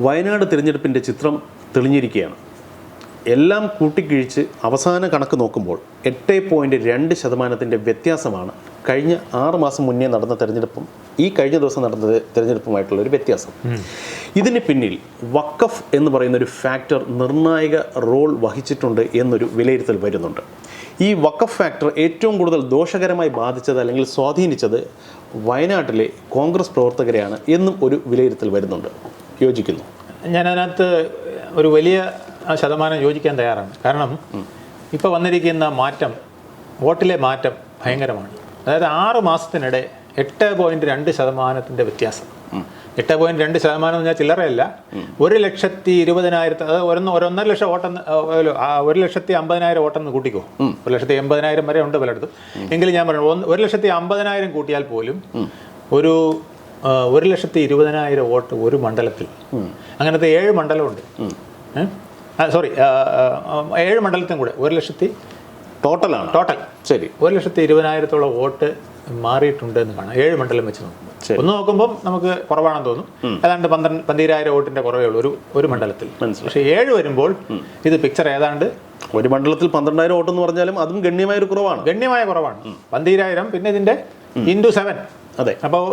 വയനാട് തിരഞ്ഞെടുപ്പിന്റെ ചിത്രം തെളിഞ്ഞിരിക്കുകയാണ്. എല്ലാം കൂട്ടിക്കിഴിച്ച് അവസാന കണക്ക് നോക്കുമ്പോൾ എട്ട് പോയിന്റ് രണ്ട് ശതമാനത്തിന്റെ വ്യത്യാസമാണ് കഴിഞ്ഞ ആറ് മാസം മുന്നേ നടന്ന തെരഞ്ഞെടുപ്പും ഈ കഴിഞ്ഞ ദിവസം നടന്ന തെരഞ്ഞെടുപ്പുമായിട്ടുള്ള ഒരു വ്യത്യാസം. ഇതിന് പിന്നിൽ വക്കഫ് എന്ന് പറയുന്ന ഒരു ഫാക്ടർ നിർണായക റോൾ വഹിച്ചിട്ടുണ്ട് എന്നൊരു വിലയിരുത്തൽ വരുന്നുണ്ട്. ഈ വക്കഫ് ഫാക്ടർ ഏറ്റവും കൂടുതൽ ദോഷകരമായി ബാധിച്ചത് അല്ലെങ്കിൽ സ്വാധീനിച്ചത് വയനാട്ടിലെ കോൺഗ്രസ് പ്രവർത്തകരെയാണ് എന്നും ഒരു വിലയിരുത്തൽ വരുന്നുണ്ട്. യോജിക്കുന്നു. ഞാൻ അതിനകത്ത് ഒരു വലിയ ശതമാനം യോജിക്കാൻ തയ്യാറാണ്. കാരണം ഇപ്പോൾ വന്നിരിക്കുന്ന മാറ്റം വോട്ടിലെ മാറ്റം ഭയങ്കരമാണ്. അതായത് ആറ് മാസത്തിനിടെ എട്ട് പോയിന്റ് രണ്ട് ശതമാനത്തിന്റെ വ്യത്യാസം. എട്ട് പോയിന്റ് രണ്ട് ശതമാനം എന്ന് പറഞ്ഞാൽ ചില്ലറയല്ല. ഒരു ലക്ഷത്തി ഇരുപതിനായിരത്തി അത് ഒരു ഒരൊന്നര ലക്ഷം വോട്ടെന്ന് ആ, ഒരു- ലക്ഷത്തി അമ്പതിനായിരം വോട്ടെന്ന് കൂട്ടിക്കോ. ഒരു ലക്ഷത്തി എൺപതിനായിരം വരെ ഉണ്ട് പലയിടത്തും. എങ്കിലും ഞാൻ പറഞ്ഞു ഒരു ലക്ഷത്തി അമ്പതിനായിരം കൂട്ടിയാൽ പോലും ഒരു ഒരു ലക്ഷത്തി ഇരുപതിനായിരം വോട്ട് ഒരു മണ്ഡലത്തിൽ. അങ്ങനത്തെ ഏഴ് മണ്ഡലമുണ്ട്. സോറി ഏഴ് മണ്ഡലത്തിനും കൂടെ ഒരു ലക്ഷത്തി ടോട്ടലാണ് ടോട്ടൽ ശരി. ഒരു ലക്ഷത്തി ഇരുപതിനായിരത്തോളം വോട്ട് മാറിയിട്ടുണ്ട് എന്ന് കാണാം. ഏഴ് മണ്ഡലം വെച്ച് നോക്കുമ്പോൾ ഒന്ന് നോക്കുമ്പോൾ നമുക്ക് കുറവാണെന്ന് തോന്നും. ഏതാണ്ട് പന്ത്രണ്ട് പന്തിരായിരം വോട്ടിന്റെ കുറവേ ഉള്ളൂ. ഒരു ഒരു മണ്ഡലത്തിൽ. പക്ഷെ പക്ഷേ ഏഴ് വരുമ്പോൾ ഇത് പിക്ചർ ഏതാണ്ട് ഒരു മണ്ഡലത്തിൽ പന്ത്രണ്ടായിരം വോട്ട് എന്ന് പറഞ്ഞാലും അതും ഗണ്യമായ ഒരു കുറവാണ്. ഗണ്യമായ കുറവാണ്. പന്തിരായിരം പിന്നെ ഇതിന്റെ ഇന്റു സെവൻ അതെ. അപ്പോൾ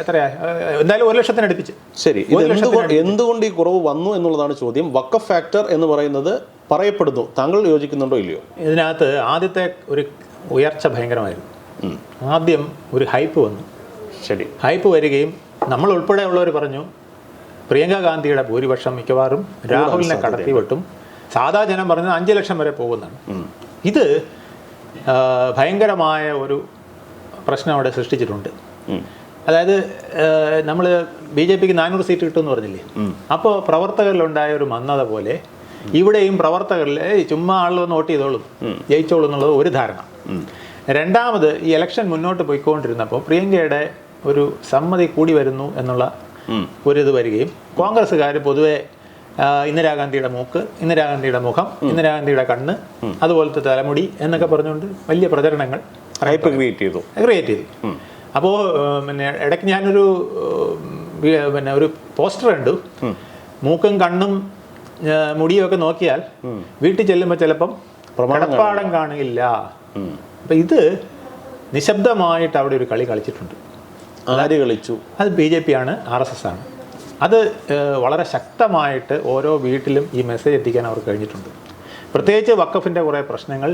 എത്രയാ എന്തായാലും ഒരു ലക്ഷത്തിന് അടുപ്പിച്ച്. ശരി. ഇത് എന്തുകൊണ്ട് എന്തുകൊണ്ട് ഈ കുറവ് വന്നു എന്നുള്ളതാണ് ചോദ്യം. വക്ക ഫാക്ടർ എന്ന് പറയുന്നത് പറയപ്പെടുന്നു. താങ്കൾ യോജിക്കുന്നുണ്ടോ ഇല്ലയോ? ഇതിനകത്ത് ആദ്യത്തെ ഒരു ഉയർച്ച ഭയങ്കരമായിരുന്നു. ആദ്യം ഒരു ഹൈപ്പ് വന്നു. ശരി. ഹൈപ്പ് വരികയും നമ്മൾ ഉൾപ്പെടെയുള്ളവർ പറഞ്ഞു പ്രിയങ്ക ഗാന്ധിയുടെ ഭൂരിപക്ഷം മിക്കവാറും രാഹുലിനെ കടത്തി വെട്ടും. സാധാ ജനം പറഞ്ഞത് അഞ്ച് ലക്ഷം വരെ പോകുന്നതാണ്. ഇത് ഭയങ്കരമായ ഒരു പ്രശ്നം അവിടെ സൃഷ്ടിച്ചിട്ടുണ്ട്. അതായത് നമ്മൾ ബി ജെ പിക്ക് നാനൂറ് സീറ്റ് കിട്ടുമെന്ന് പറഞ്ഞില്ലേ? അപ്പോൾ പ്രവർത്തകരിലുണ്ടായ ഒരു മന്നത പോലെ ഇവിടെയും പ്രവർത്തകരിൽ "ഏയ് ചുമ്മാ ആളുകൾ വന്ന് വോട്ട് ചെയ്തോളും ജയിച്ചോളും എന്നുള്ളത് ഒരു ധാരണ. രണ്ടാമത് ഈ ഇലക്ഷൻ മുന്നോട്ട് പോയിക്കൊണ്ടിരുന്നപ്പോൾ പ്രിയങ്കയുടെ ഒരു സമ്മതി കൂടി വരുന്നു എന്നുള്ള. ഒരു ഇത് വരികയും കോൺഗ്രസ്സുകാർ പൊതുവെ ഇന്ദിരാഗാന്ധിയുടെ മൂക്ക് ഇന്ദിരാഗാന്ധിയുടെ മുഖം ഇന്ദിരാഗാന്ധിയുടെ കണ്ണ് അതുപോലത്തെ തലമുടി എന്നൊക്കെ പറഞ്ഞുകൊണ്ട് വലിയ പ്രചരണങ്ങൾ ഹൈപ്പ് ക്രിയേറ്റ് ചെയ്തു. ക്രിയേറ്റ് ചെയ്തു. അപ്പോൾ പിന്നെ ഇടയ്ക്ക് ഞാനൊരു പിന്നെ ഒരു പോസ്റ്റർ കണ്ടു. മൂക്കും കണ്ണും മുടിയൊക്കെ നോക്കിയാൽ വീട്ടിൽ ചെല്ലുമ്പോൾ ചിലപ്പം പ്രമാണപ്പാടം കാണില്ല. അപ്പം ഇത് നിശബ്ദമായിട്ട് അവിടെ ഒരു കളി കളിച്ചിട്ടുണ്ട്. ആര് കളിച്ചു? അത് ബി ജെ പി ആണ് ആർ എസ് എസ് ആണ്. അത് വളരെ ശക്തമായിട്ട് ഓരോ വീട്ടിലും ഈ മെസ്സേജ് എത്തിക്കാൻ അവർക്ക് കഴിഞ്ഞിട്ടുണ്ട്. പ്രത്യേകിച്ച് വക്കഫിന്റെ കുറേ പ്രശ്നങ്ങൾ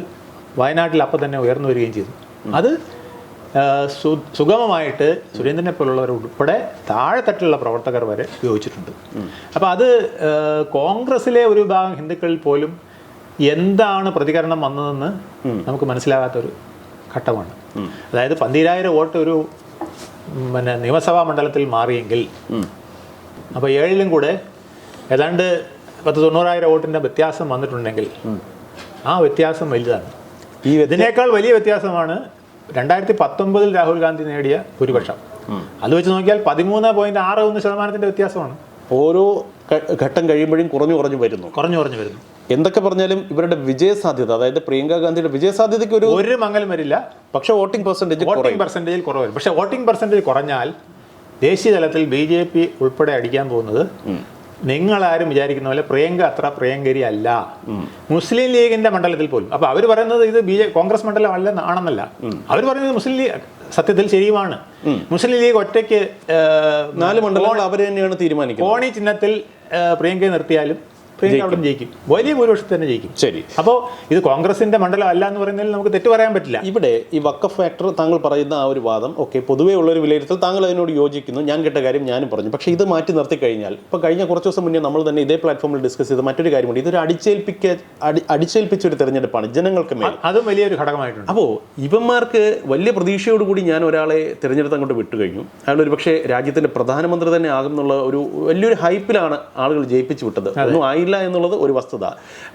വയനാട്ടിൽ അപ്പം തന്നെ ഉയർന്നു വരികയും ചെയ്തു. അത് സുഗമമായിട്ട് സുരേന്ദ്രനെ പോലുള്ളവർ ഉൾപ്പെടെ താഴെത്തട്ടിലുള്ള പ്രവർത്തകർ വരെ ഉപയോഗിച്ചിട്ടുണ്ട്. അപ്പോൾ അത് കോൺഗ്രസ്സിലെ കോൺഗ്രസിലെ ഒരു വിഭാഗം ഹിന്ദുക്കളിൽ പോലും എന്താണ് പ്രതികരണം വന്നതെന്ന് നമുക്ക് മനസ്സിലാകാത്തൊരു ഘട്ടമാണ്. അതായത് പന്തിരായിരം വോട്ട് ഒരു പിന്നെ നിയമസഭാ മണ്ഡലത്തിൽ മാറിയെങ്കിൽ അപ്പോൾ ഏഴിലും കൂടെ ഏതാണ്ട് പത്ത് തൊണ്ണൂറായിരം വോട്ടിന്റെ വ്യത്യാസം വന്നിട്ടുണ്ടെങ്കിൽ ആ വ്യത്യാസം വലുതാണ്. ഈ ഇതിനേക്കാൾ വലിയ വ്യത്യാസമാണ് രണ്ടായിരത്തി പത്തൊമ്പതിൽ രാഹുൽ ഗാന്ധി നേടിയ ഭൂരിപക്ഷം. അത് വെച്ച് നോക്കിയാൽ പതിമൂന്ന് പോയിന്റ് ആറ് ഒന്ന് ശതമാനത്തിന്റെ വ്യത്യാസമാണ്. ഓരോ ഘട്ടം കഴിയുമ്പോഴും കുറഞ്ഞു കുറഞ്ഞു വരുന്നു. കുറഞ്ഞു കുറഞ്ഞു വരുന്നു. എന്തൊക്കെ പറഞ്ഞാലും ഇവരുടെ വിജയ സാധ്യത അതായത് പ്രിയങ്ക ഗാന്ധിയുടെ വിജയ സാധ്യതയ്ക്ക് ഒരു ഒരു മംഗലം വരില്ല. പക്ഷേ വോട്ടിംഗ് പെർസെന്റേജ് വോട്ടിംഗ് പെർസെന്റേജിൽ കുറവ് വരും. പക്ഷേ വോട്ടിംഗ് പെർസെന്റേജ് കുറഞ്ഞാൽ ദേശീയ തലത്തിൽ ബി ജെ പി ഉൾപ്പെടെ അടിക്കാൻ പോകുന്നത് നിങ്ങളാരും വിചാരിക്കുന്ന പോലെ പ്രിയങ്ക അത്ര പ്രിയങ്കരി അല്ല മുസ്ലിം ലീഗിന്റെ മണ്ഡലത്തിൽ പോലും. അപ്പൊ അവർ പറയുന്നത് ഇത് ബി ജെ കോൺഗ്രസ് മണ്ഡലം അല്ല ആണെന്നല്ല. അവർ പറയുന്നത് മുസ്ലിം ലീഗ് സത്യത്തിൽ ശരിയുമാണ്. മുസ്ലിം ലീഗ് ഒറ്റയ്ക്ക് നാല് മണ്ഡലങ്ങൾ അവർ തന്നെയാണ് തീരുമാനിക്കുന്നത്. കോണി ചിഹ്നത്തിൽ പ്രിയങ്കയെ നിർത്തിയാലും പ്രിയങ്ക അവിടെ ജയിക്കും. വലിയ ഭൂരിപക്ഷത്തിൽ തന്നെ ജയിക്കും. ശരി. അപ്പോൾ ഇത് കോൺഗ്രസിന്റെ മണ്ഡലം അല്ല എന്ന് പറയുന്നതിൽ നമുക്ക് തെറ്റ് പറയാൻ പറ്റില്ല. ഇവിടെ ഈ വക്കഫ് ഫാക്ടർ താങ്കൾ പറയുന്ന ആ ഒരു വാദം ഓക്കെ പൊതുവേ ഉള്ള ഒരു വിലയിരുത്തൽ താങ്കൾ അതിനോട് യോജിക്കുന്നു. ഞാൻ കേട്ട കാര്യം ഞാനും പറഞ്ഞു. പക്ഷേ ഇത് മാറ്റി നിർത്തി കഴിഞ്ഞാൽ ഇപ്പോൾ കഴിഞ്ഞ കുറച്ച് ദിവസം മുന്നേ നമ്മൾ തന്നെ ഇതേ പ്ലാറ്റ്ഫോമിൽ ഡിസ്കസ് ചെയ്ത മറ്റൊരു കാര്യമുണ്ട്. ഇതൊരു അടിച്ചേൽപ്പിക്ക അടി അടിച്ചേൽപ്പിച്ച ഒരു തെരഞ്ഞെടുപ്പാണ് ജനങ്ങൾക്ക് മേൽ. അതും വലിയൊരു ഘടകമായിട്ടുണ്ട്. അപ്പോൾ ഇവന്മാർക്ക് വലിയ പ്രതീക്ഷയോടുകൂടി ഞാൻ ഒരാളെ തിരഞ്ഞെടുത്ത് അങ്ങോട്ട് വിട്ടുകഴിഞ്ഞു. അയാൾ ഒരു പക്ഷേ രാജ്യത്തിന്റെ പ്രധാനമന്ത്രി തന്നെ ആകും എന്നുള്ള ഒരു വലിയൊരു ഹൈപ്പിലാണ് ആളുകൾ ജയിപ്പിച്ചു വിട്ടത്. ഒന്നും ആയില്ല എന്നുള്ളത് ഒരു വസ്തുത.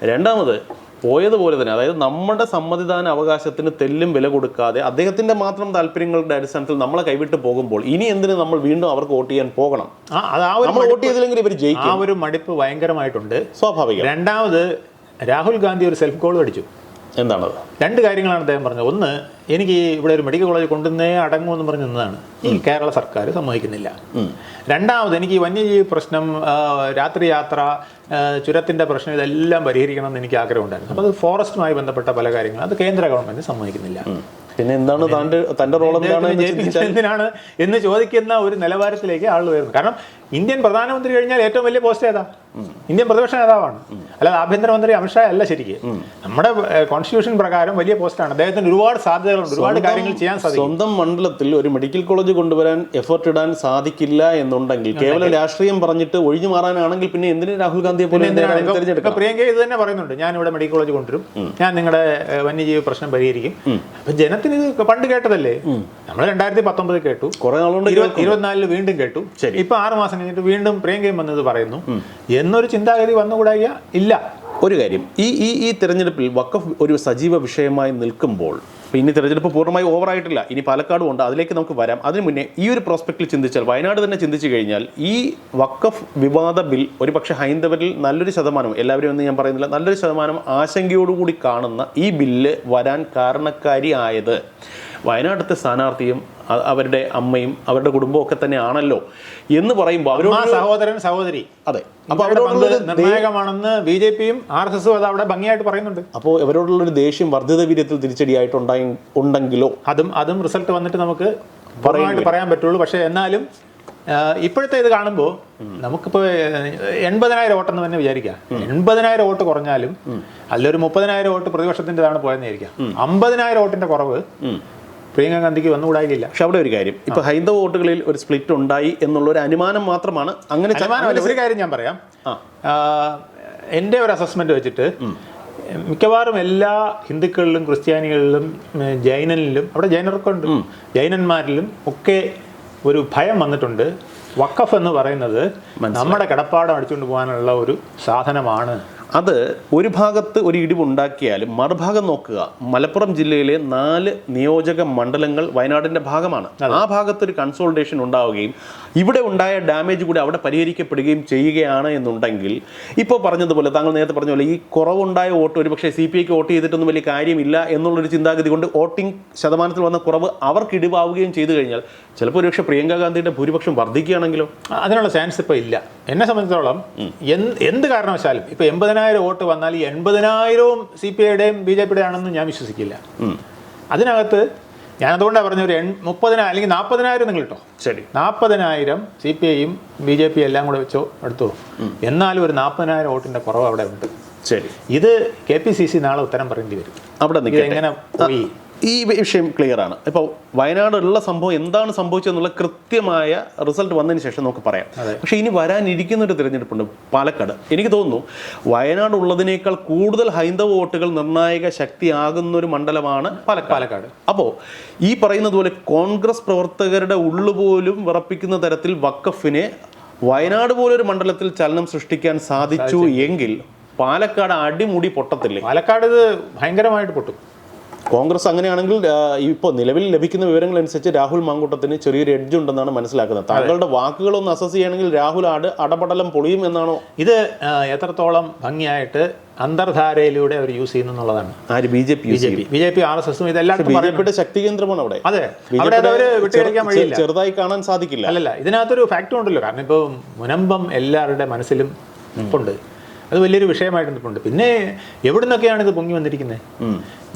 രണ്ടാമത് പോയതുപോലെ തന്നെ അതായത് നമ്മുടെ സമ്മതിദാന അവകാശത്തിന് തെല്ലും വില കൊടുക്കാതെ അദ്ദേഹത്തിന്റെ മാത്രം താല്പര്യങ്ങളുടെ അടിസ്ഥാനത്തിൽ നമ്മളെ കൈവിട്ട് പോകുമ്പോൾ ഇനി എന്തിന് നമ്മൾ വീണ്ടും അവർക്ക് വോട്ട് ചെയ്യാൻ പോകണം? ആ ആ ഒരു നമ്മൾ വോട്ട് ചെയ്തില്ലെങ്കിൽ ഇവർ ജയിക്കും. ആ ഒരു മടിപ്പ് ഭയങ്കരമായിട്ടുണ്ട്. സ്വാഭാവികം. രണ്ടാമത് രാഹുൽ ഗാന്ധി ഒരു സെൽഫ് കോൾ അടിച്ചു. എന്താണത്? രണ്ട് കാര്യങ്ങളാണ് അദ്ദേഹം പറഞ്ഞത്. ഒന്ന് എനിക്ക് ഇവിടെ ഒരു മെഡിക്കൽ കോളേജ് കൊണ്ടുവന്നേ അടങ്ങുമെന്ന് പറഞ്ഞ് നിന്നതാണ്. ഈ കേരള സർക്കാർ സമ്മതിക്കുന്നില്ല. രണ്ടാമത് എനിക്ക് ഈ വന്യജീവി പ്രശ്നം രാത്രി യാത്ര ചുരത്തിന്റെ പ്രശ്നം ഇതെല്ലാം പരിഹരിക്കണം എന്ന് എനിക്ക് ആഗ്രഹമുണ്ടായിരുന്നു. അപ്പോൾ അത് ഫോറസ്റ്റുമായി ബന്ധപ്പെട്ട പല കാര്യങ്ങളും. അത് കേന്ദ്ര ഗവൺമെന്റ് സമ്മതിക്കുന്നില്ല. പിന്നെ എന്താണ് താന്റെ തന്റെ റോൾ എന്താണ് എന്തിനാണ് എന്ന് ചോദിക്കുന്ന ഒരു നിലവാരത്തിലേക്ക് ആൾ വരുന്നത് കാരണം ഇന്ത്യൻ പ്രധാനമന്ത്രി കഴിഞ്ഞാൽ ഏറ്റവും വലിയ പോസ്റ്റ് ഏതാ? ഇന്ത്യൻ പ്രതിപക്ഷ നേതാവാണ്. അല്ലാതെ ആഭ്യന്തരമന്ത്രി അമിത്ഷാ അല്ല ശരിക്ക്. നമ്മുടെ കോൺസ്റ്റിറ്റ്യൂഷൻ പ്രകാരം വലിയ പോസ്റ്റാണ് അദ്ദേഹത്തിന് ഒരുപാട് സാധ്യതകളുണ്ട്. ഒരുപാട് കാര്യങ്ങൾ ചെയ്യാൻ സാധിക്കും. സ്വന്തം മണ്ഡലത്തിൽ ഒരു മെഡിക്കൽ കോളേജ് കൊണ്ടുവരാൻ എഫേർട്ട് ഇടാൻ സാധിക്കില്ല എന്നുണ്ടെങ്കിൽ കേവലം രാഷ്ട്രീയം പറഞ്ഞിട്ട് ഒഴിഞ്ഞു മാറാനാണെങ്കിൽ പിന്നെ എന്തിനു രാഹുൽ ഗാന്ധിയെ പോലെ പ്രിയങ്ക ഇത് തന്നെ പറയുന്നുണ്ട് ഞാൻ ഇവിടെ മെഡിക്കൽ കോളേജ് കൊണ്ടുവരും. ഞാൻ നിങ്ങളുടെ വന്യജീവി പ്രശ്നം പരിഹരിക്കും. അപ്പൊ ജനത്തിന് ഇത് പണ്ട് കേട്ടതല്ലേ? നമ്മൾ രണ്ടായിരത്തി പത്തൊമ്പത് കേട്ടു. കുറെ നാളുകൊണ്ട് ഇരുപത് ഇരുപത്തിനാലിൽ വീണ്ടും കേട്ടു. ശരി. ഇപ്പൊ ആറ് മാസം കഴിഞ്ഞിട്ട് വീണ്ടും പ്രിയങ്കയും വന്നത് പറയുന്നു. എന്നൊരു ചിന്താഗതി വന്നുകൂടായ ഇല്ല. ഒരു കാര്യം ഈ ഈ ഈ തിരഞ്ഞെടുപ്പിൽ വക്കഫ് ഒരു സജീവ വിഷയമായി നിൽക്കുമ്പോൾ ഇനി തിരഞ്ഞെടുപ്പ് പൂർണമായി ഓവറായിട്ടില്ല ഇനി പാലക്കാടും ഉണ്ട്. അതിലേക്ക് നമുക്ക് വരാം. അതിനു മുന്നേ ഈ ഒരു പ്രോസ്പെക്റ്റിൽ ചിന്തിച്ചാൽ വയനാട് തന്നെ ചിന്തിച്ചു കഴിഞ്ഞാൽ ഈ വക്കഫ് വിവാദ ബിൽ ഒരു പക്ഷേ ഹൈന്ദവരിൽ നല്ലൊരു ശതമാനം എല്ലാവരും എന്ന് ഞാൻ പറയുന്നില്ല നല്ലൊരു ശതമാനം ആശങ്കയോടുകൂടി കാണുന്ന ഈ ബില്ല് വരാൻ കാരണക്കാരി ആയത് വയനാട്ടിലത്തെ സ്ഥാനാർത്ഥിയും അവരുടെ അമ്മയും അവരുടെ കുടുംബവും ഒക്കെ തന്നെ ആണല്ലോ എന്ന് പറയുമ്പോൾ അവരുടെ സഹോദരൻ സഹോദരി. അതെ. അപ്പൊ അവരോടുള്ള നിർണായകമാണെന്ന് ബി ജെ പിയും ആർ എസ് എസും അത് അവിടെ ഭംഗിയായിട്ട് പറയുന്നുണ്ട്. അപ്പോൾ ഇവരോടുള്ളൊരു ദേഷ്യം വർദ്ധിത വീര്യത്തിൽ തിരിച്ചടിയായിട്ടുണ്ടായി ഉണ്ടെങ്കിലോ? അതും അതും റിസൾട്ട് വന്നിട്ട് നമുക്ക് പറയാൻ പറ്റുള്ളൂ. പക്ഷേ എന്നാലും ഇപ്പോഴത്തെ ഇത് കാണുമ്പോൾ നമുക്കിപ്പോൾ എൺപതിനായിരം വോട്ടെന്ന് തന്നെ വിചാരിക്കാം. എൺപതിനായിരം വോട്ട് കുറഞ്ഞാലും അതിലൊരു മുപ്പതിനായിരം വോട്ട് പ്രതിപക്ഷത്തിന്റെതാണ് പോയെന്ന് വിചാരിക്കാം. അമ്പതിനായിരം വോട്ടിന്റെ കുറവ് പ്രിയങ്ക ഗാന്ധിക്ക് വന്നുകൂടായില്ല. പക്ഷെ അവിടെ ഒരു കാര്യം. ഇപ്പൊ ഹൈന്ദവ വോട്ടുകളിൽ ഒരു സ്പ്ലിറ്റ് ഉണ്ടായി എന്നുള്ള ഒരു അനുമാനം മാത്രമാണ് അങ്ങനെ ഒരു കാര്യം ഞാൻ പറയാം. എന്റെ ഒരു അസസ്മെന്റ് വെച്ചിട്ട് മിക്കവാറും എല്ലാ ഹിന്ദുക്കളിലും ക്രിസ്ത്യാനികളിലും ജൈനനിലും അവിടെ ജൈനർക്ക് ഉണ്ട് ജൈനന്മാരിലും ഒക്കെ ഒരു ഭയം വന്നിട്ടുണ്ട്. വക്കഫ് എന്ന് പറയുന്നത് നമ്മുടെ കിടപ്പാടം അടിച്ചുകൊണ്ട് പോകാനുള്ള ഒരു സാധനമാണ്. അത് ഒരു ഭാഗത്ത് ഒരു ഇടിവുണ്ടാക്കിയാലും മറുഭാഗം നോക്കുക. മലപ്പുറം ജില്ലയിലെ നാല് നിയോജക മണ്ഡലങ്ങൾ വയനാടിന്റെ ഭാഗമാണ്. ആ ഭാഗത്ത് ഒരു കൺസോൾട്ടേഷൻ ഉണ്ടാവുകയും ഇവിടെ ഉണ്ടായ ഡാമേജ് കൂടി അവിടെ പരിഹരിക്കപ്പെടുകയും ചെയ്യുകയാണ് എന്നുണ്ടെങ്കിൽ ഇപ്പോൾ പറഞ്ഞതുപോലെ താങ്കൾ നേരത്തെ പറഞ്ഞ പോലെ ഈ കുറവുണ്ടായ വോട്ട് ഒരുപക്ഷെ സി പി ഐക്ക് വോട്ട് ചെയ്തിട്ടൊന്നും വലിയ കാര്യമില്ല എന്നുള്ളൊരു ചിന്താഗതി കൊണ്ട് വോട്ടിംഗ് ശതമാനത്തിൽ വന്ന കുറവ് അവർക്ക് ഇടിവാവുകയും ചെയ്തു കഴിഞ്ഞാൽ ചിലപ്പോൾ ഒരുപക്ഷെ പ്രിയങ്ക ഗാന്ധിയുടെ ഭൂരിപക്ഷം വർദ്ധിക്കുകയാണെങ്കിലോ? അതിനുള്ള ചാൻസ് ഇപ്പോൾ ഇല്ല. എന്നെ സംബന്ധിച്ചിടത്തോളം എന്ത് എന്ത് കാരണവശാലും ഇപ്പോൾ എൺപതിനായിരം വോട്ട് വന്നാൽ ഈ എൺപതിനായിരവും സി പി ഐയുടെയും ബി ജെ പിയുടെ ആണെന്ന് ഞാൻ വിശ്വസിക്കില്ല. അതിനകത്ത് ഞാൻ അതുകൊണ്ടാണ് പറഞ്ഞ ഒരു എൺ മുപ്പതിനായിരം അല്ലെങ്കിൽ നാൽപ്പതിനായിരം നിങ്ങൾ കിട്ടോ ശരി. നാൽപ്പതിനായിരം സി പി ഐയും ബി ജെ പി എല്ലാം കൂടെ വെച്ചോ എടുത്തോ. എന്നാലും ഒരു നാൽപ്പതിനായിരം വോട്ടിന്റെ കുറവ് അവിടെ ഉണ്ട്. ശരി. ഇത് കെ പി സി സി നാളെ ഉത്തരം പറയേണ്ടി വരും. അവിടെ എങ്ങനെ പോയി? ഈ വിഷയം ക്ലിയർ ആണ്. ഇപ്പോൾ വയനാടുള്ള സംഭവം എന്താണ് സംഭവിച്ചതെന്നുള്ള കൃത്യമായ റിസൾട്ട് വന്നതിന് ശേഷം നമുക്ക് പറയാം. പക്ഷേ ഇനി വരാനിരിക്കുന്ന ഒരു തിരഞ്ഞെടുപ്പുണ്ട് പാലക്കാട്. എനിക്ക് തോന്നുന്നു വയനാട് ഉള്ളതിനേക്കാൾ കൂടുതൽ ഹൈന്ദവ വോട്ടുകൾ നിർണായക ശക്തിയാകുന്ന ഒരു മണ്ഡലമാണ് പാലക്കാട്. പാലക്കാട്. അപ്പോൾ ഈ പറയുന്നത് പോലെ കോൺഗ്രസ് പ്രവർത്തകരുടെ ഉള്ളുപോലും വിറപ്പിക്കുന്ന തരത്തിൽ വക്കഫിനെ വയനാട് പോലൊരു മണ്ഡലത്തിൽ ചലനം സൃഷ്ടിക്കാൻ സാധിച്ചു. എങ്കിൽ പാലക്കാട് അടിമുടി പൊട്ടത്തില്ലേ? പാലക്കാട് ഇത് ഭയങ്കരമായിട്ട് പൊട്ടും. കോൺഗ്രസ് അങ്ങനെയാണെങ്കിൽ ഇപ്പോൾ നിലവിൽ ലഭിക്കുന്ന വിവരങ്ങൾ അനുസരിച്ച് രാഹുൽ മാങ്കൂട്ടത്തിന് ചെറിയൊരു എഡ്ജ് ഉണ്ടെന്നാണ് മനസ്സിലാക്കുന്നത്. താങ്കളുടെ വാക്കുകളൊന്ന് അസസ് ചെയ്യണമെങ്കിൽ രാഹുൽ ആട് അടപടലം പൊളിയും എന്നാണോ? ഇത് എത്രത്തോളം ഭംഗിയായിട്ട് അന്തർധാരയിലൂടെ അവർ യൂസ് ചെയ്യുന്നു എന്നുള്ളതാണ്. ആര്? B J P B J P. B J P R S എസും ഇതെല്ലാം ബി ജെ പിയുടെ ശക്തി കേന്ദ്രമാണ് അവിടെ. അതെ. അവിടെ വിട്ടുകളിക്കാൻ വഴിയില്ല. ചെറുതായി കാണാൻ സാധിക്കില്ല. അല്ലല്ല ഇതിനകത്തൊരു ഫാക്റ്റും ഉണ്ടല്ലോ. കാരണം ഇപ്പോൾ മുനമ്പം എല്ലാവരുടെ മനസ്സിലും ഉണ്ട്. അത് വലിയൊരു വിഷയമായിട്ടുണ്ട് നിൽപ്പുണ്ട്. പിന്നെ എവിടെ നിന്നൊക്കെയാണ് ഇത് പൊങ്ങി വന്നിരിക്കുന്നത്?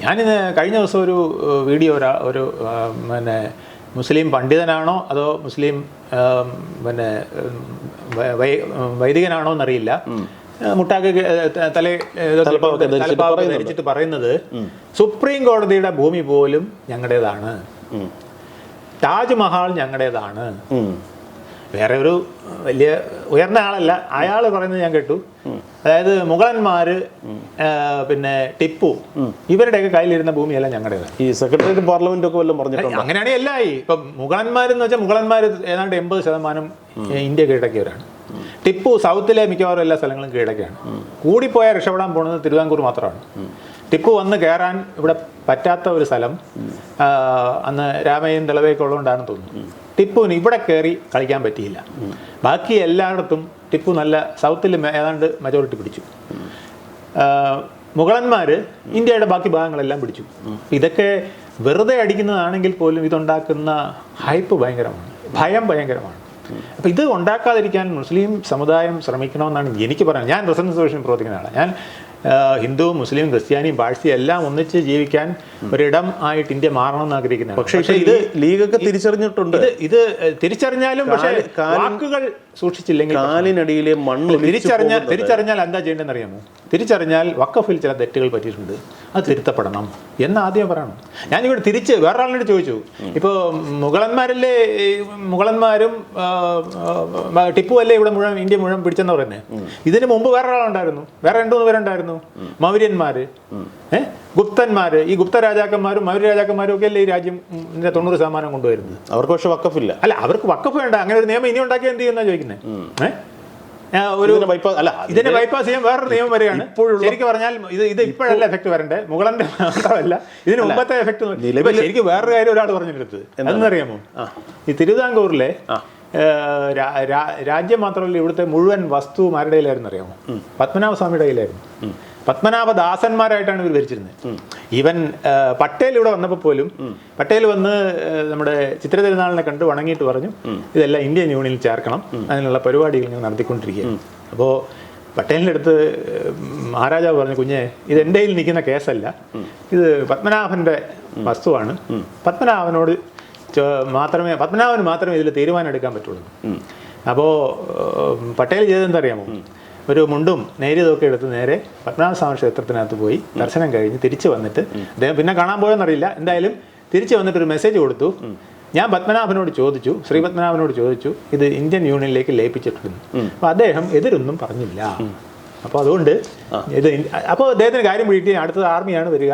ഞാനിന്ന് കഴിഞ്ഞ ദിവസം ഒരു വീഡിയോ ഒരാ പിന്നെ മുസ്ലിം പണ്ഡിതനാണോ അതോ മുസ്ലിം പിന്നെ വൈദികനാണോ എന്നറിയില്ല. മുട്ടാക്ക തല തലപ്പാവൊക്കെ ധരിച്ചിട്ട് പറയുന്നത് സുപ്രീം കോടതിയുടെ ഭൂമി പോലും ഞങ്ങളുടേതാണ്. താജ്മഹൽ താജ്മഹാൾ ഞങ്ങളുടേതാണ്. വേറെ ഒരു വലിയ ഉയർന്ന ആളല്ല. അയാൾ പറയുന്നത് ഞാൻ കേട്ടു. അതായത് മുഗളന്മാര് പിന്നെ ടിപ്പു ഇവരുടെയൊക്കെ കയ്യിലിരുന്ന ഭൂമിയല്ല ഞങ്ങളുടേതാണ്. ഈ സെക്രട്ടേറിയറ്റ് പാർലമെന്റ് ഒക്കെ വല്ലതും പറഞ്ഞിട്ടുണ്ട്? അങ്ങനെയാണെങ്കിൽ എല്ലായി. ഇപ്പൊ മുഗളന്മാരെന്ന് വെച്ചാൽ മുഗളന്മാർ ഏതാണ്ട് എൺപത് ശതമാനം ഇന്ത്യ കീഴടക്കിയവരാണ് ടിപ്പു സൗത്തിലെ മിക്കവാറും എല്ലാ സ്ഥലങ്ങളും കീഴടക്കിയാണ് കൂടിപ്പോയാൽ രക്ഷപ്പെടാൻ പോകുന്നത് തിരുവിതാംകൂർ മാത്രമാണ്. ടിപ്പു വന്ന് കയറാൻ ഇവിടെ പറ്റാത്ത ഒരു സ്ഥലം അന്ന് രാമയും ദളവയൊക്കെ ഉള്ളതുകൊണ്ടാണെന്ന് തോന്നുന്നു. ടിപ്പുവിന് ഇവിടെ കയറി കളിക്കാൻ പറ്റിയില്ല. ബാക്കി എല്ലായിടത്തും ടിപ്പു നല്ല സൗത്തിൽ ഏതാണ്ട് മെജോറിറ്റി പിടിച്ചു. മുഗളന്മാർ ഇന്ത്യയുടെ ബാക്കി ഭാഗങ്ങളെല്ലാം പിടിച്ചു. ഇതൊക്കെ വെറുതെ അടിക്കുന്നതാണെങ്കിൽ പോലും ഇതുണ്ടാക്കുന്ന ഹൈപ്പ് ഭയങ്കരമാണ്. ഭയം ഭയങ്കരമാണ്. അപ്പോൾ ഇത് ഉണ്ടാക്കാതിരിക്കാൻ മുസ്ലിം സമുദായം ശ്രമിക്കണമെന്നാണ് എനിക്ക് പറയുന്നത് ഞാൻ സൊല്യൂഷൻ പ്രവർത്തിക്കുന്ന ആളാണ്. ഞാൻ ഹിന്ദു മുസ്ലിം ക്രിസ്ത്യാനിയും പാഴ്സി എല്ലാം ഒന്നിച്ച് ജീവിക്കാൻ ഒരിടം ആയിട്ട് ഇന്ത്യ മാറണമെന്ന് ആഗ്രഹിക്കുന്നത് പക്ഷേ ഇത് ലീഗൊക്കെ തിരിച്ചറിഞ്ഞിട്ടുണ്ട്. ഇത് ഇത് തിരിച്ചറിഞ്ഞാലും പക്ഷേ വാക്കുകൾ സൂക്ഷിച്ചില്ലെങ്കിൽ കാലിനടിയിലെ മണ്ണ് തിരിച്ചറിഞ്ഞ തിരിച്ചറിഞ്ഞാൽ എന്താ ചെയ്യേണ്ടതെന്ന് അറിയാമോ തിരിച്ചറിഞ്ഞാൽ വക്കഫിൽ ചില തെറ്റുകൾ പറ്റിയിട്ടുണ്ട്. അത് തിരുത്തപ്പെടണം എന്ന് ആദ്യം പറയണം. ഞാനിവിടെ തിരിച്ച് വേറൊരാളിനോട് ചോദിച്ചു. ഇപ്പോൾ മുഗളന്മാരല്ലേ മുഗളന്മാരും ടിപ്പു അല്ലേ ഇവിടെ മുഴുവൻ ഇന്ത്യ മുഴുവൻ പിടിച്ചെന്ന് പറയുന്നത് ഇതിന് മുമ്പ് വേറൊരാളുണ്ടായിരുന്നു. വേറെ രണ്ടു മൂന്ന് പേരുണ്ടായിരുന്നു. മൗര്യന്മാർ ഏഹ് ഗുപ്തന്മാര്. ഈ ഗുപ്ത രാജാക്കന്മാരും മൗര്യ രാജാക്കന്മാരും ഒക്കെ അല്ലേ ഈ രാജ്യം തൊണ്ണൂറ് ശതമാനം കൊണ്ടുവരുന്നത്? അവർക്ക് പക്ഷേ വക്കഫില്ല അല്ല അവർക്ക് വക്കഫ് വേണ്ട. അങ്ങനെ ഒരു നിയമം ഇനി ഉണ്ടാക്കിയാൽ എന്ത് ചെയ്യുന്ന ചോദിക്കുന്നത് ആ, ഒരു ബൈപ്പാസ് അല്ല ഇതിന്റെ ഇതിനെ ബൈപ്പാസ് ചെയ്യാൻ വേറൊരു നിയമം വരികയാണ്. ശരിക്കും പറഞ്ഞാൽ ഇത് ഇത് ഇപ്പോഴല്ല എഫക്ട് വരണ്ടേ? മുകളന്റെ മാത്രമല്ല. ഇതിന് മുമ്പത്തെ എഫക്ട് ശരിക്കും വേറൊരു കാര്യം ഒരാൾ പറഞ്ഞെടുത്തത് അതെന്നറിയാമോ? ഈ തിരുവിതാംകൂറിലെ രാജ്യം മാത്രമല്ല ഇവിടുത്തെ മുഴുവൻ വസ്തു ആരുടെ കയ്യിലായിരുന്നു അറിയാമോ? പത്മനാഭ സ്വാമിയുടെ കയ്യിലായിരുന്നു. പത്മനാഭദാസന്മാരായിട്ടാണ് ഇവർ ഭരിച്ചിരുന്നത്. ഇവൻ പട്ടേൽ ഇവിടെ വന്നപ്പോൾ പോലും പട്ടേൽ വന്ന് നമ്മുടെ ചിത്ര തിരുനാളിനെ കണ്ട് വണങ്ങിയിട്ട് പറഞ്ഞു ഇതെല്ലാം ഇന്ത്യൻ യൂണിയനിൽ ചേർക്കണം. അതിനുള്ള പരിപാടികൾ ഇങ്ങനെ നടത്തിക്കൊണ്ടിരിക്കുകയാണ്. അപ്പോൾ പട്ടേലിന്റെ അടുത്ത് മഹാരാജാവ് പറഞ്ഞു കുഞ്ഞെ ഇത് എന്റെ കയ്യിൽ നിൽക്കുന്ന കേസല്ല. ഇത് പത്മനാഭന്റെ വസ്തുവാണ്. പത്മനാഭനോട് മാത്രമേ പത്മനാഭന് മാത്രമേ ഇതിൽ തീരുമാനം എടുക്കാൻ പറ്റുള്ളൂ. അപ്പോൾ പട്ടേൽ ചെയ്തതെന്താ അറിയാമോ? ഒരു മുണ്ടും നേരിയതൊക്കെ എടുത്ത് നേരെ പത്മനാഭസ്വാമി ക്ഷേത്രത്തിനകത്ത് പോയി ദർശനം കഴിഞ്ഞ് തിരിച്ചു വന്നിട്ട് അദ്ദേഹം പിന്നെ കാണാൻ പോയെന്നറിയില്ല. എന്തായാലും തിരിച്ചു വന്നിട്ട് ഒരു മെസ്സേജ് കൊടുത്തു ഞാൻ പത്മനാഭനോട് ചോദിച്ചു. ശ്രീ പത്മനാഭനോട് ചോദിച്ചു ഇത് ഇന്ത്യൻ യൂണിയനിലേക്ക് ലയിപ്പിച്ചിട്ടുണ്ട്. അപ്പോൾ അദ്ദേഹം എതിരൊന്നും പറഞ്ഞില്ല. അപ്പോൾ അതുകൊണ്ട് ഇത് അപ്പോൾ അദ്ദേഹത്തിന് കാര്യം വീട്ടിൽ അടുത്തത് ആർമിയാണ് വരിക.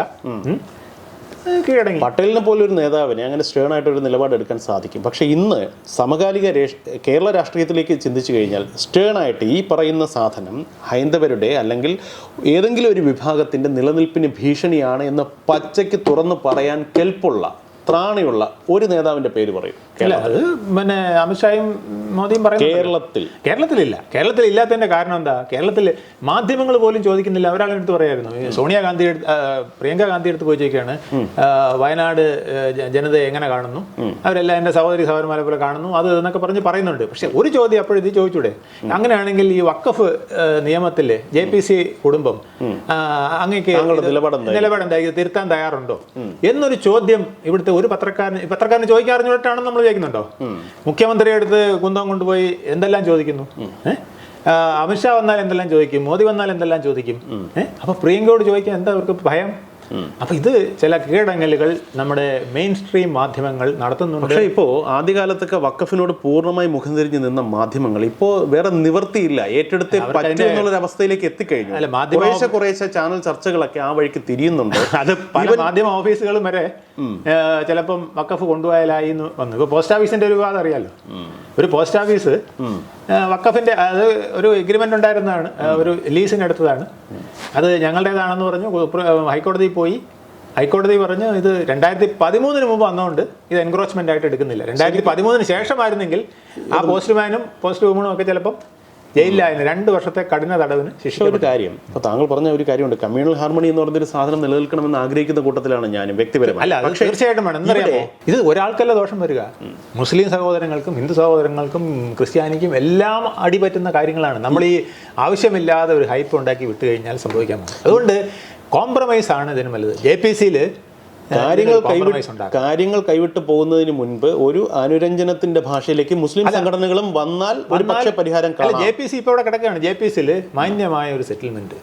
പട്ടേലിനെ പോലെ ഒരു നേതാവിനെ അങ്ങനെ സ്റ്റേൺ ആയിട്ട് ഒരു നിലപാട് എടുക്കാൻ സാധിക്കും. പക്ഷേ ഇന്ന് സമകാലിക കേരള രാഷ്ട്രീയത്തിലേക്ക് ചിന്തിച്ചു കഴിഞ്ഞാൽ സ്റ്റേൺ ആയിട്ട് ഈ പറയുന്ന സാധനം ഹൈന്ദവരുടെ അല്ലെങ്കിൽ ഏതെങ്കിലും ഒരു വിഭാഗത്തിന്റെ നിലനിൽപ്പിന് ഭീഷണിയാണ് എന്ന് പച്ചയ്ക്ക് തുറന്ന് പറയാൻ കെൽപ്പുള്ള ത്രാണിയുള്ള ഒരു നേതാവിന്റെ പേര് പറയും. അത് പിന്നെ അമിത്ഷായും മോദിയും പറയുന്നത് കേരളത്തിൽ. കേരളത്തിലില്ല. കേരളത്തിൽ ഇല്ലാത്തതിന്റെ കാരണം എന്താ? കേരളത്തിൽ മാധ്യമങ്ങൾ പോലും ചോദിക്കുന്നില്ല. ഒരാളെ അടുത്ത് പറയായിരുന്നു. സോണിയാഗാന്ധി പ്രിയങ്ക ഗാന്ധി എടുത്ത് പോയി ചോദിക്കുകയാണ് വയനാട് ജനതയെ എങ്ങനെ കാണുന്നു? അവരെല്ലാം എന്റെ സഹോദരി സഹോദരന്മാരെ പോലെ കാണുന്നു. അത് എന്നൊക്കെ പറഞ്ഞ് പറയുന്നുണ്ട്. പക്ഷെ ഒരു ചോദ്യം അപ്പോഴിത് ചോദിച്ചൂടെ? അങ്ങനെയാണെങ്കിൽ ഈ വക്കഫ് നിയമത്തിൽ ജെ പി സി കുടുംബം അങ്ങേക്ക്? നിലപാടെന്താ ഇത് തിരുത്താൻ തയ്യാറുണ്ടോ? എന്നൊരു ചോദ്യം ഇവിടുത്തെ ഒരു പത്രക്കാരൻ പത്രക്കാരന് ചോദിക്കാറിഞ്ഞിട്ടാണെന്ന് നമ്മൾ ചോദിക്കുന്നുണ്ടോ? മുഖ്യമന്ത്രിയുടെ അടുത്ത് കുന്തം കൊണ്ടുപോയി എന്തെല്ലാം ചോദിക്കുന്നു? അമിത്ഷാ വന്നാൽ എന്തെല്ലാം ചോദിക്കും? മോദി വന്നാൽ എന്തെല്ലാം ചോദിക്കും? അപ്പൊ പ്രിയങ്കയോട് ചോദിക്കാൻ എന്താ അവർക്ക് ഭയം? അപ്പൊ ഇത് ചില കീഴടങ്ങലുകൾ നമ്മുടെ മെയിൻ സ്ട്രീം മാധ്യമങ്ങൾ നടത്തുന്നുണ്ട്. പക്ഷേ ഇപ്പോൾ ആദ്യകാലത്തൊക്കെ വക്കഫിനോട് പൂർണമായി മുഖം തിരിഞ്ഞ് നിന്ന മാധ്യമങ്ങൾ ഇപ്പോൾ വേറെ നിവർത്തിയില്ല. ഏറ്റെടുത്ത് എന്നുള്ളൊരു അവസ്ഥയിലേക്ക് എത്തിക്കഴിഞ്ഞു. അല്ല, മാധ്യമ- കുറേശ്ശെ ചാനൽ ചർച്ചകളൊക്കെ ആ വഴിക്ക് തിരിയുന്നുണ്ട്. അത് പല മാധ്യമ ഓഫീസുകളും വരെ ചിലപ്പം വക്കഫ് കൊണ്ടുപോയാലായി എന്ന് വന്നു. ഇപ്പോൾ പോസ്റ്റ് ഓഫീസിന്റെ ഒരു വിവാദം അറിയാലോ? ഒരു പോസ്റ്റ് ഓഫീസ് വക്കഫിന്റെ അത് ഒരു എഗ്രിമെന്റ് ഉണ്ടായിരുന്നതാണ്. ഒരു ലീസിന് എടുത്തതാണ്. അത് ഞങ്ങളുടേതാണെന്ന് പറഞ്ഞു. ഹൈക്കോടതിയിൽ പോയി. ഹൈക്കോടതി പറഞ്ഞു ഇത് രണ്ടായിരത്തി പതിമൂന്നിന് മുമ്പ് വന്നതുകൊണ്ട് ഇത് എൻക്രോച്ച്മെന്റ് ആയിട്ട് എടുക്കുന്നില്ല. രണ്ടായിരത്തി പതിമൂന്നിന് ശേഷമായിരുന്നെങ്കിൽ ആ പോസ്റ്റ്മാനും പോസ്റ്റ് വുമണും ഒക്കെ ചിലപ്പം ജയിലിലായിരുന്നു. രണ്ട് വർഷത്തെ കഠിന തടവിന് ശിക്ഷ ഒരു കാര്യം അപ്പൊ താങ്കൾ പറഞ്ഞ ഒരു കാര്യമുണ്ട്. കമ്മ്യൂണൽ ഹാർമണി എന്ന് പറഞ്ഞൊരു സാധനം നിലനിൽക്കണമെന്ന് ആഗ്രഹിക്കുന്ന കൂട്ടത്തിലാണ് ഞാനും വ്യക്തിപരമായി. അല്ല തീർച്ചയായിട്ടും വേണം. എന്തറിയാമോ ഇത് ഒരാൾക്കല്ല ദോഷം വരിക. മുസ്ലിം സഹോദരങ്ങൾക്കും ഹിന്ദു സഹോദരങ്ങൾക്കും ക്രിസ്ത്യാനിക്കും എല്ലാം അടിപറ്റുന്ന കാര്യങ്ങളാണ്. നമ്മൾ ഈ ആവശ്യമില്ലാതെ ഒരു ഹൈപ്പ് ഉണ്ടാക്കി വിട്ടു കഴിഞ്ഞാൽ സംഭവിക്കാൻ പോകും അതുകൊണ്ട് കോംപ്രമൈസ് ആണ് ഇതിന് വലുത് ജെ പി സിയിൽ കാര്യങ്ങൾ കൈവിട്ട് കാര്യങ്ങൾ കൈവിട്ട് പോകുന്നതിന് മുൻപ് ഒരു അനുരഞ്ജനത്തിന്റെ ഭാഷയിലേക്ക് മുസ്ലിം സംഘടനകളും വന്നാൽ ഒരു പക്ഷേ പരിഹാരം ജെ പി സി ഇപ്പോൾ ഇവിടെ കിടക്കുകയാണ്. ജെ പി സിയിൽ മാന്യമായ ഒരു സെറ്റിൽമെന്റ്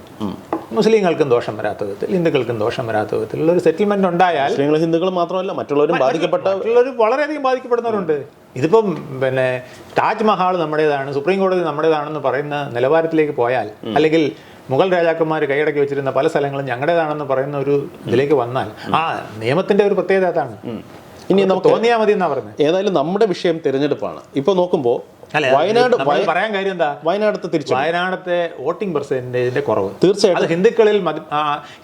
മുസ്ലിങ്ങൾക്കും ദോഷം വരാത്ത വിധത്തിൽ ഹിന്ദുക്കൾക്കും ദോഷം വരാത്ത വിധത്തിലുള്ള ഒരു സെറ്റിൽമെന്റ് ഉണ്ടായാൽ മുസ്ലിങ്ങൾ ഹിന്ദുക്കൾ മാത്രമല്ല മറ്റുള്ളവരും ബാധിക്കപ്പെട്ട മറ്റുള്ളവർ വളരെയധികം ബാധിക്കപ്പെടുന്നവരുണ്ട്. ഇതിപ്പം പിന്നെ താജ്മഹാൾ നമ്മുടേതാണ് സുപ്രീം കോടതി നമ്മുടേതാണെന്ന് പറയുന്ന നിലവാരത്തിലേക്ക് പോയാൽ അല്ലെങ്കിൽ മുഗൾ രാജാക്കന്മാർ കൈയടക്കി വെച്ചിരുന്ന പല സ്ഥലങ്ങളും ഞങ്ങളുടേതാണെന്ന് പറയുന്ന ഒരു ഇതിലേക്ക് വന്നാൽ ആ നിയമത്തിന്റെ ഒരു പ്രത്യേകത അതാണ്. ഇനി നമുക്ക് തോന്നിയാൽ മതി എന്നാ പറഞ്ഞത്. ഏതായാലും നമ്മുടെ വിഷയം തിരഞ്ഞെടുപ്പാണ്. ഇപ്പൊ നോക്കുമ്പോൾ വയനാട് പറയാൻ കാര്യം എന്താ? വയനാടത്തെ തിരിച്ചു വയനാടത്തെ വോട്ടിംഗ് പെർസെന്റേജിന്റെ കുറവ്. തീർച്ചയായിട്ടും. ഹിന്ദുക്കളിൽ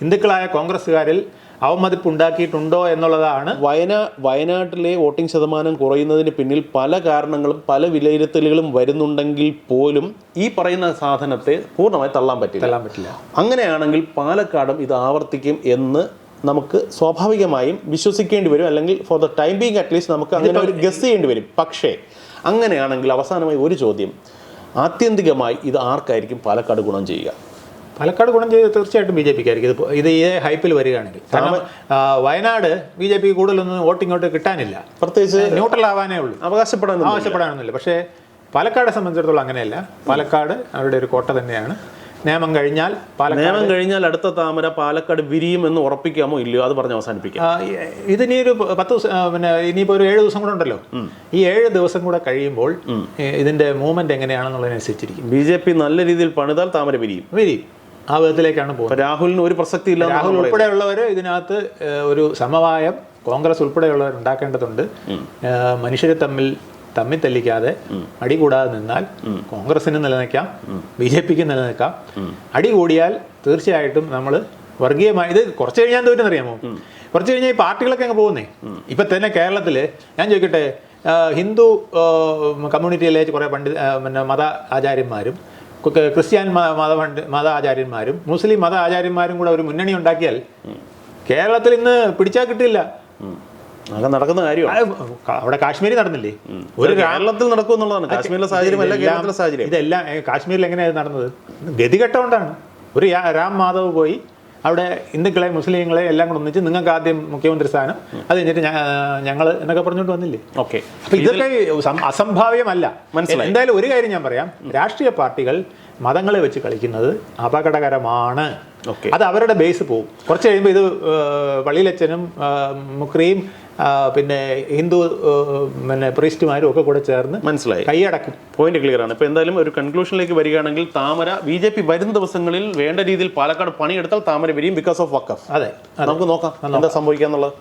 ഹിന്ദുക്കളായ കോൺഗ്രസ്സുകാരിൽ അവമതിപ്പ് ഉണ്ടാക്കിയിട്ടുണ്ടോ എന്നുള്ളതാണ് വയനാ വയനാട്ടിലെ വോട്ടിംഗ് ശതമാനം കുറയുന്നതിന് പിന്നിൽ പല കാരണങ്ങളും പല വിലയിരുത്തലുകളും വരുന്നുണ്ടെങ്കിൽ പോലും ഈ പറയുന്ന സാധനത്തെ പൂർണമായി തള്ളാൻ പറ്റില്ല. തള്ളാൻ പറ്റില്ല. അങ്ങനെയാണെങ്കിൽ പാലക്കാടും ഇത് ആവർത്തിക്കും എന്ന് നമുക്ക് സ്വാഭാവികമായും വിശ്വസിക്കേണ്ടി വരും. അല്ലെങ്കിൽ for the time being at least നമുക്ക് അങ്ങനെ ഒരു ഗസ് ചെയ്യേണ്ടി വരും. പക്ഷേ അങ്ങനെയാണെങ്കിൽ അവസാനമായി ഒരു ചോദ്യം. ആത്യന്തികമായി ഇത് ആർക്കായിരിക്കും പാലക്കാട് ഗുണം ചെയ്യുക? പാലക്കാട് ഗുണം ചെയ്ത് തീർച്ചയായിട്ടും ബി ജെ പിക്ക് ആയിരിക്കും ഇത് ഇത് ഈ ഹൈപ്പിൽ വരികയാണെങ്കിൽ. കാരണം വയനാട് ബി ജെ പിക്ക് കൂടുതലൊന്നും വോട്ട് ഇങ്ങോട്ട് കിട്ടാനില്ല. പ്രത്യേകിച്ച് ന്യൂട്രൽ ആവാനേ ഉള്ളൂ. അവകാശപ്പെടാൻ ആവശ്യപ്പെടാനൊന്നുമില്ല പക്ഷേ പാലക്കാടെ സംബന്ധിച്ചിടത്തോളം അങ്ങനെയല്ല. പാലക്കാട് അവരുടെ ഒരു കോട്ട തന്നെയാണ്. നിയമം കഴിഞ്ഞാൽ നിയമം കഴിഞ്ഞാൽ അടുത്ത താമര പാലക്കാട് വിരിയും എന്ന് ഉറപ്പിക്കാമോ ഇല്ലയോ? അത് പറഞ്ഞ് അവസാനിപ്പിക്കാം. ഇതിനി ഒരു പത്ത് ദിവസം പിന്നെ ഇനിയിപ്പോൾ ഒരു ഏഴ് ദിവസം കൂടെ ഉണ്ടല്ലോ. ഈ ഏഴ് ദിവസം കൂടെ കഴിയുമ്പോൾ ഇതിന്റെ മൂവ്മെന്റ് എങ്ങനെയാണെന്നുള്ളതിനനുസരിച്ചിരിക്കും. ബി ജെ പി നല്ല രീതിയിൽ പണിതാൽ താമര വിരിയും. വരി ആ വിധത്തിലേക്കാണ് പോകുന്നത്. രാഹുലിന് ഒരു പ്രസക്തി ഇല്ല രാഹുൽ ഉൾപ്പെടെയുള്ളവർ ഇതിനകത്ത് ഒരു സമവായം കോൺഗ്രസ് ഉൾപ്പെടെയുള്ളവർ ഉണ്ടാക്കേണ്ടതുണ്ട്. മനുഷ്യരെ തമ്മിൽ തമ്മിൽ തല്ലിക്കാതെ അടി കൂടാതെ നിന്നാൽ കോൺഗ്രസിന് നിലനിൽക്കാം ബി ജെ പിക്ക് നിലനിൽക്കാം. അടി കൂടിയാൽ തീർച്ചയായിട്ടും നമ്മൾ വർഗീയമായി ഇത് കുറച്ച് കഴിഞ്ഞാൽ തോറ്റുന്നറിയാമോ കുറച്ച് കഴിഞ്ഞാൽ ഈ പാർട്ടികളൊക്കെ അങ്ങ് പോകുന്നേ. ഇപ്പൊ തന്നെ കേരളത്തിൽ ഞാൻ ചോദിക്കട്ടെ ഹിന്ദു കമ്മ്യൂണിറ്റിയിലെ കുറേ പണ്ഡിത പിന്നെ മത ആചാര്യന്മാരും ക്രിസ്ത്യൻ മ- മത ആചാര്യന്മാരും മുസ്ലിം മത ആചാര്യന്മാരും കൂടെ ഒരു മുന്നണി ഉണ്ടാക്കിയാൽ കേരളത്തിൽ ഇന്ന് പിടിച്ചാൽ കിട്ടില്ല. അതൊക്കെ നടക്കുന്ന കാര്യം അവിടെ കാശ്മീരിൽ നടന്നില്ലേ? ഒരു കേരളത്തിൽ നടക്കും എന്നുള്ളതാണ്. കാശ്മീരിലെ സാഹചര്യം അല്ല ഇതെല്ലാം- കേരളത്തിലെ സാഹചര്യം. ഇതെല്ലാം കാശ്മീരിൽ എങ്ങനെയാണ് നടന്നത്? ഗതികെട്ടോണ്ടാണ്. ഒരു രാം മാധവ് പോയി അവിടെ ഹിന്ദുക്കളെ മുസ്ലിങ്ങളെ എല്ലാം കൂടെ ഒന്നിച്ച് നിങ്ങൾക്ക് ആദ്യം മുഖ്യമന്ത്രി സ്ഥാനം. അത് കഴിഞ്ഞിട്ട് ഞങ്ങൾ എന്നൊക്കെ പറഞ്ഞുകൊണ്ട് വന്നില്ലേ? ഓക്കെ. അപ്പൊ ഇതൊക്കെ അസംഭാവ്യമല്ല. മനസ്സിലായി. എന്തായാലും ഒരു കാര്യം ഞാൻ പറയാം. രാഷ്ട്രീയ പാർട്ടികൾ മതങ്ങളെ വെച്ച് കളിക്കുന്നത് അപകടകരമാണ്. അത് അവരുടെ ബേസ് പോകും കുറച്ച് കഴിയുമ്പോൾ ഇത് വള്ളിയിലച്ചനും പള്ളിയിലച്ഛനും മുക്രിയും പിന്നെ ഹിന്ദു പിന്നെ പ്രീസ്റ്റുമാരും ഒക്കെ കൂടെ ചേർന്ന് മനസ്സിലായി. കൈയടക്കും. പോയിന്റ് ക്ലിയർ ആണ്. ഇപ്പൊ എന്തായാലും ഒരു കൺക്ലൂഷനിലേക്ക് വരികയാണെങ്കിൽ താമര ബി ജെ പി വരും ദിവസങ്ങളിൽ വേണ്ട രീതിയിൽ പാലക്കാട് പണിയെടുത്താൽ താമര വരും ബിക്കോസ് ഓഫ് വക്കഫ് അതെ നമുക്ക് നോക്കാം എന്താ സംഭവിക്കാന്നുള്ളത്.